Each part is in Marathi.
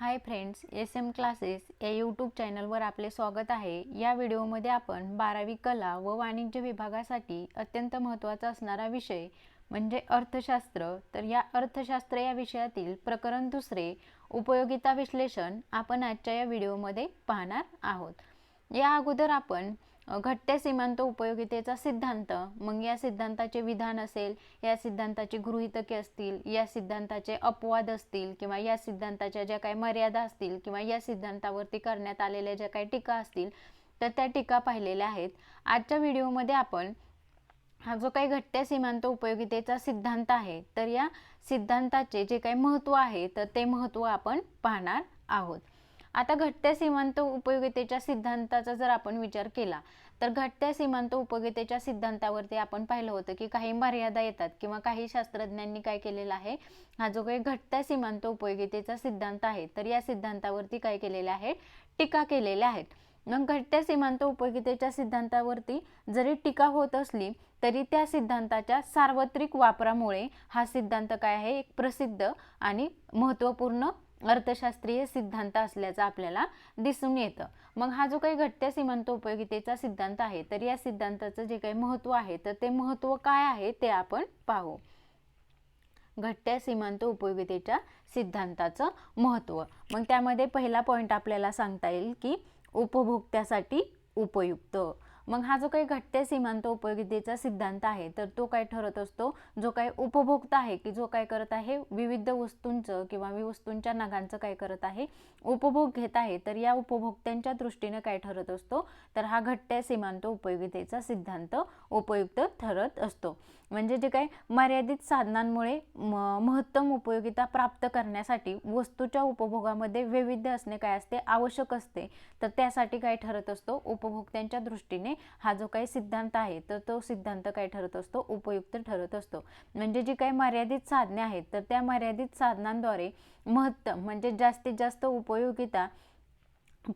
Hi friends S M classes या यूट्यूब चॅनलवर आपले स्वागत आहे. या व्हिडिओमध्ये आपण बारावी कला व वाणिज्य विभागासाठी अत्यंत महत्त्वाचा असणारा विषय म्हणजे अर्थशास्त्र. तर या अर्थशास्त्र या विषयातील प्रकरण दुसरे उपयोगिता विश्लेषण आपण आजच्या या व्हिडिओमध्ये पाहणार आहोत. या अगोदर आपण घट्ट्या सीमांत उपयोगितेचा सिद्धांत. मग या सिद्धांताचे विधान असेल या सिद्धांताची गृहितके असतील या सिद्धांताचे अपवाद असतील किंवा या सिद्धांताच्या ज्या काही मर्यादा असतील किंवा या सिद्धांतावरती करण्यात आलेल्या ज्या काही टीका असतील तर त्या टीका पाहिलेल्या आहेत. आजच्या व्हिडिओमध्ये आपण हा जो काही घटत्या सीमांत उपयोगितेचा सिद्धांत आहे तर या सिद्धांताचे जे काही महत्त्व आहे तर ते महत्त्व आपण पाहणार आहोत. आता घटत्या सीमांत उपयोगितेच्या सिद्धांताचा जर आपण विचार केला तर घटत्या सीमांत उपयोगितेच्या सिद्धांतावरती आपण पाहिलं होतं की काही मर्यादा येतात किंवा काही शास्त्रज्ञांनी काय केलेलं आहे हा जो काही घटत्या सीमांत उपयोगितेचा सिद्धांत आहे तर या सिद्धांतावरती काय केलेले आहे? टीका केलेल्या आहेत. मग घटत्या सीमांत उपयोगितेच्या सिद्धांतावरती जरी टीका होत असली तरी त्या सिद्धांताच्या सार्वत्रिक वापरामुळे हा सिद्धांत काय आहे? एक प्रसिद्ध आणि महत्त्वपूर्ण अर्थशास्त्रीय सिद्धांत असल्याचं आपल्याला दिसून येतं. मग हा जो काही घटत्या सीमांत उपयोगितेचा सिद्धांत आहे तर या सिद्धांताचं जे काही महत्त्व आहे तर ते महत्त्व काय आहे ते आपण पाहू. घटत्या सीमांत उपयोगितेच्या सिद्धांताचं महत्त्व. मग त्यामध्ये पहिला पॉईंट आपल्याला सांगता येईल की उपभोक्त्यासाठी उपयुक्त. मग हा जो काही घटते सीमांत उपयोगितेचा सिद्धांत आहे तर तो काय ठरत असतो? जो काही उपभोक्ता आहे की जो काय करत आहे? विविध वस्तूंचं किंवा वि- वस्तूंच्या नगांचं काय करत आहे? उपभोग घेत आहे तर या उपभोक्त्यांच्या दृष्टीने काय ठरत असतो? तर हा घट्ट्या सीमांत उपयोगितेचा सिद्धांत उपयुक्त ठरत असतो. म्हणजे जे काही मर्यादित साधनांमुळे म- महत्तम उपयोगिता प्राप्त करण्यासाठी वस्तूच्या उपभोगामध्ये वैविध्य असणे काय असते? आवश्यक असते. तर त्यासाठी काय ठरत असतो? उपभोक्त्यांच्या दृष्टीने हा जो काही सिद्धांत आहे तर तो सिद्धांत काय ठरत असतो? उपयुक्त ठरत असतो. म्हणजे जी काही मर्यादित साधने आहेत तर त्या मर्यादित साधनांद्वारे महत्तम म्हणजे जास्तीत जास्त उपयोगिता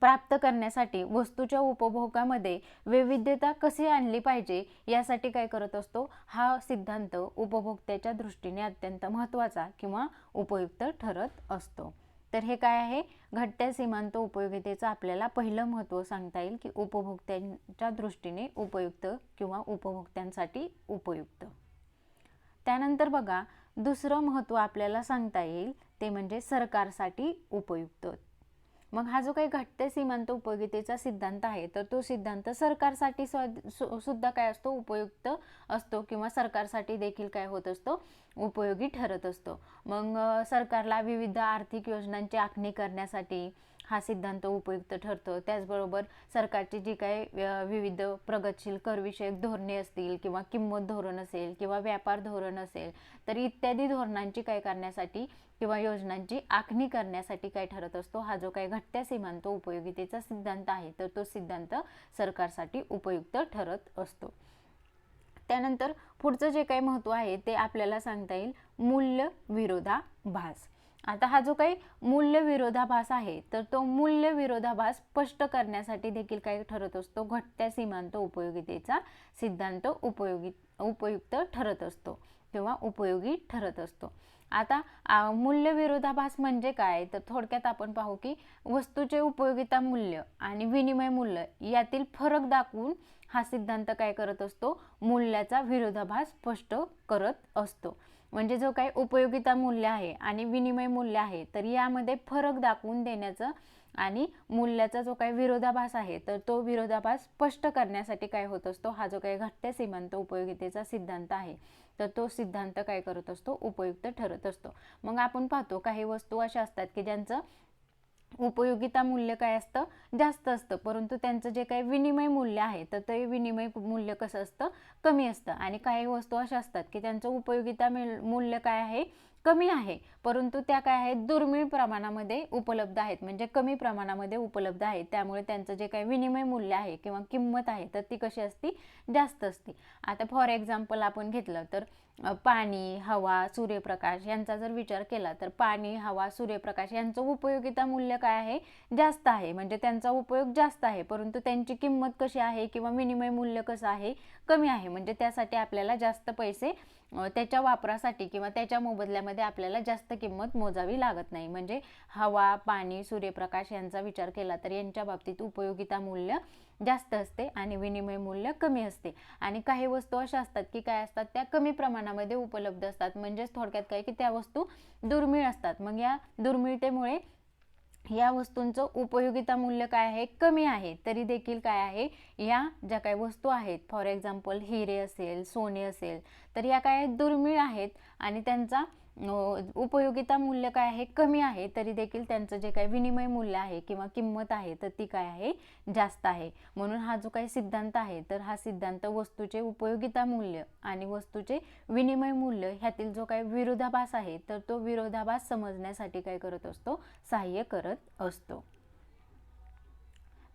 प्राप्त करण्यासाठी वस्तूच्या उपभोगामध्ये वैविध्यता कशी आणली पाहिजे यासाठी काय करत असतो? हा सिद्धांत उपभोक्त्याच्या दृष्टीने अत्यंत महत्त्वाचा किंवा उपयुक्त ठरत असतो. तर हे काय आहे? घटत्या सीमांत उपयोगितेचं आपल्याला पहिलं महत्त्व सांगता येईल की उपभोक्त्यांच्या दृष्टीने उपयुक्त किंवा उपभोक्त्यांसाठी उपयुक्त. त्यानंतर बघा दुसरं महत्त्व आपल्याला सांगता येईल ते म्हणजे सरकारसाठी उपयुक्त. मग हा जो काही घट्ट सीमांत उपयोगितेचा सिद्धांत आहे तर तो सिद्धांत सरकारसाठी सु- सुद्धा काय असतो? उपयुक्त असतो किंवा सरकारसाठी देखील काय होत असतो? उपयोगी ठरत असतो. मग सरकारला विविध आर्थिक योजनांची आखणी करण्यासाठी हा सिद्धांत उपयुक्त ठरतो. त्याचबरोबर सरकारची जी काही विविध प्रगतशील करविषयक धोरणे असतील किंवा किंमत धोरण असेल किंवा व्यापार धोरण असेल तर इत्यादी धोरणांची काय करण्यासाठी किंवा योजनांची आखणी करण्यासाठी काय ठरत असतो हा जो काही घटत्या सीमांत उपयोगितेचा सिद्धांत आहे तर तो सिद्धांत सरकारसाठी उपयुक्त ठरत असतो. त्यानंतर पुढचं जे काही महत्त्व आहे ते आपल्याला सांगता येईल मूल्य विरोधाभास. आता हा जो काही मूल्य विरोधाभास आहे तर तो मूल्य विरोधाभास स्पष्ट करण्यासाठी देखील काय ठरत असतो घटत्या सीमांत उपयोगितेचा सिद्धांत उपयोगी उपयुक्त ठरत असतो किंवा उपयोगी ठरत असतो. आता मूल्य विरोधाभास म्हणजे काय? तर थोडक्यात आपण पाहू की वस्तूचे उपयोगिता मूल्य आणि विनिमय मूल्य यातील फरक दाखवून हा सिद्धांत काय करत असतो? मूल्याचा विरोधाभास स्पष्ट करत असतो. म्हणजे जो काही उपयोगिता मूल्य आहे आणि विनिमय मूल्य आहे तर यामध्ये फरक दाखवून देण्याचं आणि मूल्याचा जो काही विरोधाभास आहे तर तो विरोधाभास स्पष्ट करण्यासाठी काय होत असतो? हा जो काही घट्ट सीमांत उपयोगितेचा सिद्धांत आहे तर तो सिद्धांत काय करत असतो? उपयुक्त ठरत असतो. मग आपण पाहतो काही वस्तू अशा असतात की ज्यांचं उपयोगिता मूल्य काय असतं? जास्त असतं. परंतु त्यांचं जे काही विनिमय मूल्य आहे तर ते विनिमय मूल्य कसं असतं? कमी असतं. आणि काही वस्तू अशा असतात की त्यांचं उपयोगिता मूल्य काय आहे? कमी आहे परंतु त्या काय आहेत दुर्मिळ प्रमाणामध्ये उपलब्ध आहेत. म्हणजे कमी प्रमाणामध्ये उपलब्ध आहेत. त्यामुळे त्यांचं जे काही विनिमय मूल्य आहे किंवा किंमत आहे तर ती कशी असती? जास्त असती. आता फॉर एक्झाम्पल आपण घेतलं तर पाणी हवा सूर्यप्रकाश यांचा जर विचार केला तर पाणी हवा सूर्यप्रकाश यांचं उपयोगिता मूल्य काय आहे? जास्त आहे. म्हणजे त्यांचा उपयोग जास्त आहे परंतु त्यांची किंमत कशी आहे किंवा विनिमय मूल्य कसं आहे? कमी आहे. म्हणजे त्यासाठी आपल्याला जास्त पैसे त्याच्या वापरासाठी किंवा त्याच्या मोबदल्यामध्ये आपल्याला जास्त किंमत मोजावी लागत नाही. म्हणजे हवा पाणी सूर्यप्रकाश यांचा विचार केला तर यांच्या बाबतीत उपयोगिता मूल्य जास्त असते आणि विनिमय मूल्य कमी असते. आणि काही वस्तू अशा असतात की काय असतात त्या कमी प्रमाणामध्ये उपलब्ध असतात. म्हणजेच थोडक्यात काय की त्या वस्तू दुर्मिळ असतात. मग या दुर्मिळतेमुळे या वस्तूंचं उपयोगिता मूल्य काय आहे? कमी आहे तरी देखील काय आहे? या ज्या काही वस्तू आहेत फॉर एक्झाम्पल हिरे असेल सोने असेल तर या काय दुर्मिळ आहेत आणि त्यांचा उपयोगिता मूल्य काय आहे कमी आहे तरी देखील त्यांचं जे काही विनिमय मूल्य आहे किंवा किंमत आहे तर ती काय आहे जास्त आहे. म्हणून हा जो काही सिद्धांत आहे तर हा सिद्धांत वस्तूचे उपयोगिता मूल्य आणि वस्तूचे विनिमय मूल्य ह्यातील जो काही विरोधाभास आहे तर तो विरोधाभास समजण्यासाठी काय करत असतो सहाय्य करत असतो.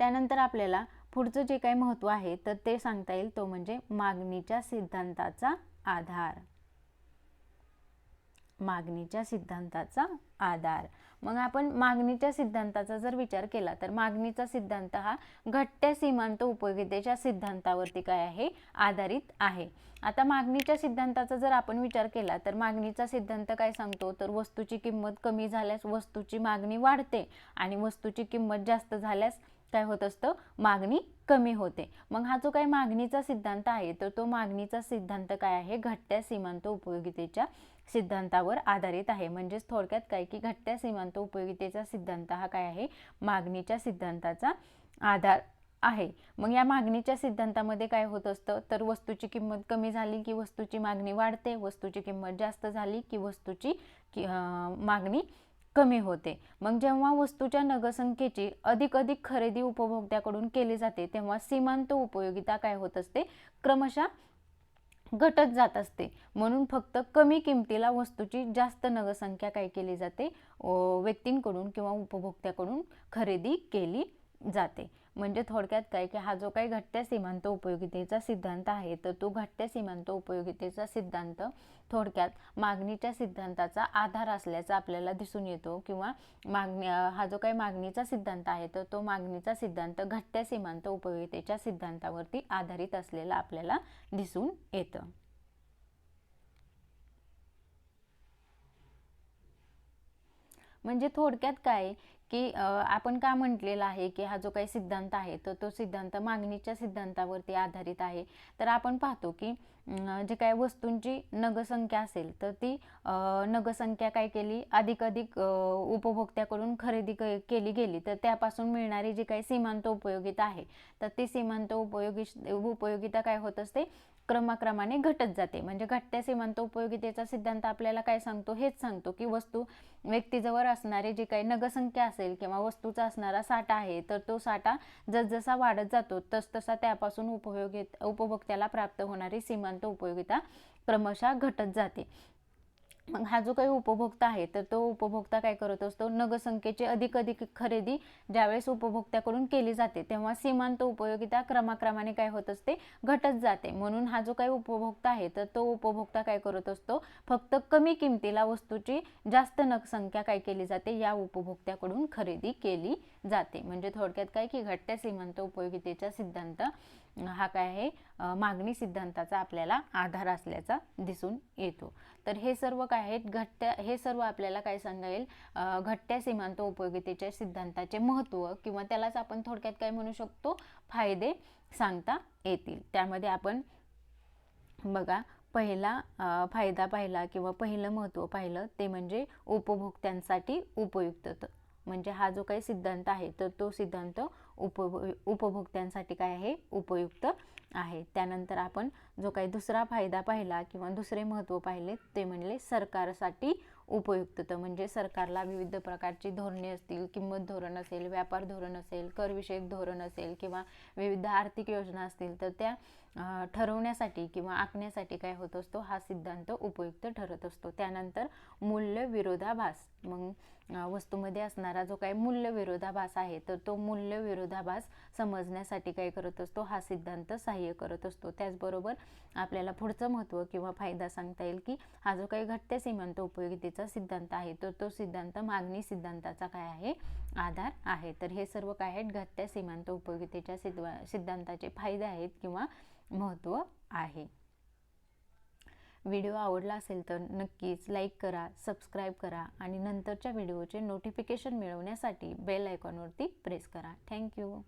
त्यानंतर आपल्याला पुढचं जे काही महत्त्व आहे तर ते सांगता येईल तो म्हणजे मागणीच्या सिद्धांताचा आधार. मागणीच्या सिद्धांताचा आधार. मग आपण मागणीच्या सिद्धांताचा जर विचार केला तर मागणीचा सिद्धांत हा घट्ट्या सीमांत उपयोगितेच्या सिद्धांतावरती काय आहे? आधारित आहे. आता मागणीच्या सिद्धांताचा जर आपण विचार केला तर मागणीचा सिद्धांत काय सांगतो? तर वस्तूची किंमत कमी झाल्यास वस्तूची मागणी वाढते आणि वस्तूची किंमत जास्त झाल्यास काय होत असतं? मागणी कमी होते. मग हा जो काही मागणीचा सिद्धांत आहे तर तो मागणीचा सिद्धांत काय आहे? घट्ट्या सीमांत उपयोगितेच्या सिद्धांतावर आधारित आहे. म्हणजेच थोडक्यात काय की घटत्या सीमांत उपयोगितेचा सिद्धांत हा काय आहे? मागणीच्या सिद्धांताचा आधार आहे. मग या मागणीच्या सिद्धांतामध्ये काय होत असतं? तर वस्तूची किंमत कमी झाली की वस्तूची मागणी वाढते वस्तूची किंमत जास्त झाली की वस्तूची मागणी कमी होते. मग जेव्हा वस्तूच्या नगसंख्येची अधिक अधिक खरेदी उपभोक्त्याकडून केली जाते तेव्हा सीमांत उपयोगिता काय होत असते? क्रमशः घटत जात असते. म्हणून फक्त कमी किमतीला वस्तूची जास्त नगसंख्या काय केली जाते? व्यक्तींकडून किंवा उपभोक्त्याकडून खरेदी केली जाते. म्हणजे थोडक्यात काय की हा जो काही घटत्या सीमांत उपयोगितेचा सिद्धांत आहे तर तो घट्ट सीमांत उपयोगितेचा सिद्धांत थोडक्यात मागणीच्या सिद्धांताचा आधार असल्याचा आपल्याला दिसून येतो किंवा मागणी हा जो काही मागणीचा सिद्धांत आहे तर तो मागणीचा सिद्धांत घटत्या सीमांत उपयोगितेच्या सिद्धांतावरती आधारित असलेला आपल्याला दिसून येतं. म्हणजे थोडक्यात काय की आपण का म्हटलेलं आहे की हा जो काही सिद्धांत आहे तर तो सिद्धांत मागणीच्या सिद्धांतावरती आधारित आहे. तर आपण पाहतो की जे काय वस्तूंची नगसंख्या असेल तर ती नगसंख्या काय केली? अधिक अधिक उपभोक्त्याकडून खरेदी केली गेली. तर त्यापासून मिळणारी जी काही सीमांत उपयोगिता आहे तर ती सीमांत उपयोगी उपयोगिता काय होत असते? क्रमाक्रमाने घटत जाते. म्हणजे घटत्या सीमांत उपयोगितेचा सिद्धांत आपल्याला काय सांगतो? हेच सांगतो की वस्तू व्यक्तीजवळ असणारे जे काही नगसंख्या असेल किंवा वस्तूचा असणारा साठा आहे तर तो साठा जसजसा वाढत जातो तसतसा त्यापासून उपयोगित उपभोक्त्याला प्राप्त होणारी सीमांत उपयोगिता क्रमशः घटत जाते. मग हा जो काही उपभोक्ता आहे तर तो उपभोक्ता काय करत असतो? नगसंख्येची अधिक अधिक खरेदी ज्यावेळेस उपभोक्त्याकडून केली जाते तेव्हा सीमांत उपयोगिता क्रमाक्रमाने काय होत असते? घटत जाते. म्हणून हा जो काही उपभोक्ता आहे तर तो उपभोक्ता काय करत असतो? फक्त कमी किमतीला वस्तूची जास्त नगसंख्या काय केली जाते? या उपभोक्त्याकडून खरेदी केली जाते. म्हणजे थोडक्यात काय? की घटत्या सीमांत उपयोगितेचा सिद्धांत हा काय आहे? मागणी सिद्धांताचा आपल्याला आधार असल्याचा दिसून येतो. तर हे सर्व काय आहेत? घट्ट्या हे सर्व आपल्याला काय सांगा येईल? घट्ट्या सीमांत उपयोगितेच्या सिद्धांताचे महत्त्व किंवा त्यालाच आपण थोडक्यात काय म्हणू शकतो? फायदे सांगता येतील. त्यामध्ये आपण बघा पहिला फायदा पाहिला किंवा पहिलं महत्त्व पाहिलं ते म्हणजे उपभोक्त्यांसाठी उपयुक्त. म्हणजे हा जो काही सिद्धांत आहे तर तो सिद्धांत उपभो उपभोक्त्यांसाठी काय आहे? उपयुक्त आहे. त्यानंतर आपण जो काही दुसरा फायदा पाहिला किंवा दुसरे महत्त्व पाहिले ते म्हणले सरकारसाठी उपयुक्तता. म्हणजे सरकारला विविध प्रकारची धोरणे असतील किंमत धोरण असेल व्यापार धोरण असेल करविषयक धोरण असेल किंवा विविध आर्थिक योजना असतील तर त्या ठरवण्यासाठी किंवा आखण्यासाठी काय होत असतो हा सिद्धांत उपयुक्त ठरत असतो. त्यानंतर मूल्य विरोधाभास. मग वस्तूमध्ये असणारा जो काही मूल्य विरोधाभास आहे तर तो मूल्य विरोधाभास समजण्यासाठी काय करत असतो हा सिद्धांत सहाय्य करत असतो. त्याचबरोबर आपल्याला पुढचं महत्त्व किंवा फायदा सांगता येईल की हा जो काही घट्ट सीमांत उपयोगितेचा सिद्धांत आहे तर तो सिद्धांत मागणी सिद्धांताचा काय आहे? आधार आहे. तर हे सर्व काय आहेत? घट्ट सीमांत उपयोगितेच्या सिद्धांताचे फायदे आहेत किंवा महत्त्व आहे. व्हिडिओ आवडला असेल तर नक्कीच लाईक करा सबस्क्राईब करा आणि नंतरच्या व्हिडिओचे नोटिफिकेशन मिळवण्यासाठी बेल आयकॉनवरती प्रेस करा. Thank you.